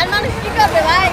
আর মানুষ কি করবে ভাই?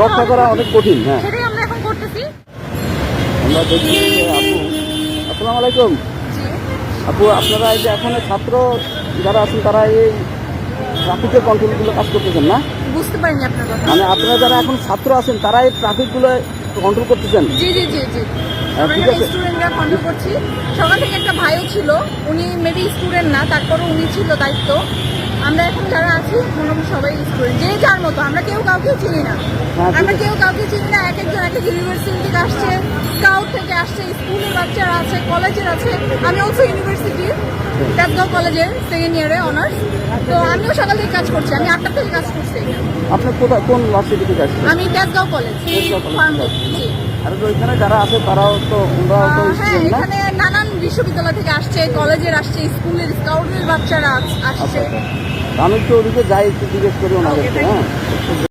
রক্ষা করা অনেক কঠিন হ্যাঁ। সেটাই আমরা এখন করতেছি। আমরা দেখছি যে আপু আসসালামু আলাইকুম। আপু আপনারা এই যে এখন ছাত্র যারা আছেন তারা এই ট্রাফিকের কন্ট্রোলগুলো কাজ করতেছেন না? বুঝতে পারিনি আপনার কথা। মানে আপনারা যারা এখন ছাত্র আছেন তারা এই ট্রাফিকগুলো কন্ট্রোল করতেছেন? জি জি জি জি। হ্যাঁ। স্টুডেন্টরা কন্ট্রোল করছি। সকাল থেকে একটা ভাইও ছিল উনি মেবি স্টুডেন্ট না তারপরও উনি ছিল দায়িত্ব। আমরা এখন যারা মোটামুটি সবাই স্টুডেন্ট যে যার মতো আমরা কেউ কাউকে চিনি না। হ্যাঁ, আমরা কেউ কাউকে চিনি না এক একজন এক এক ইউনিভার্সিটি থেকে আসছে স্কাউট থেকে আসছে স্কুলের বাচ্চারা আছে কলেজের আছে। আমি অলসো ইউনিভার্সিটি তেজগাঁও কলেজের সেকেন্ড ইয়ারে অনার্স তো আমিও সকাল থেকে কাজ করছি আমি আটটা থেকে কাজ করছি। আপনার কোথায় কোন আমি তেজগাঁও কলেজ কলেজ আর ওইখানে যারা আছে তারাও তো হ্যাঁ এখানে নানান বিশ্ববিদ্যালয় থেকে আসছে কলেজের আসছে স্কুলের স্কাউটের বাচ্চারা আচ্ছা আসছে। আচ্ছা। আমি তো ওদিকে যাই একটু জিজ্ঞেস করি ওনাদেরকে হ্যাঁ।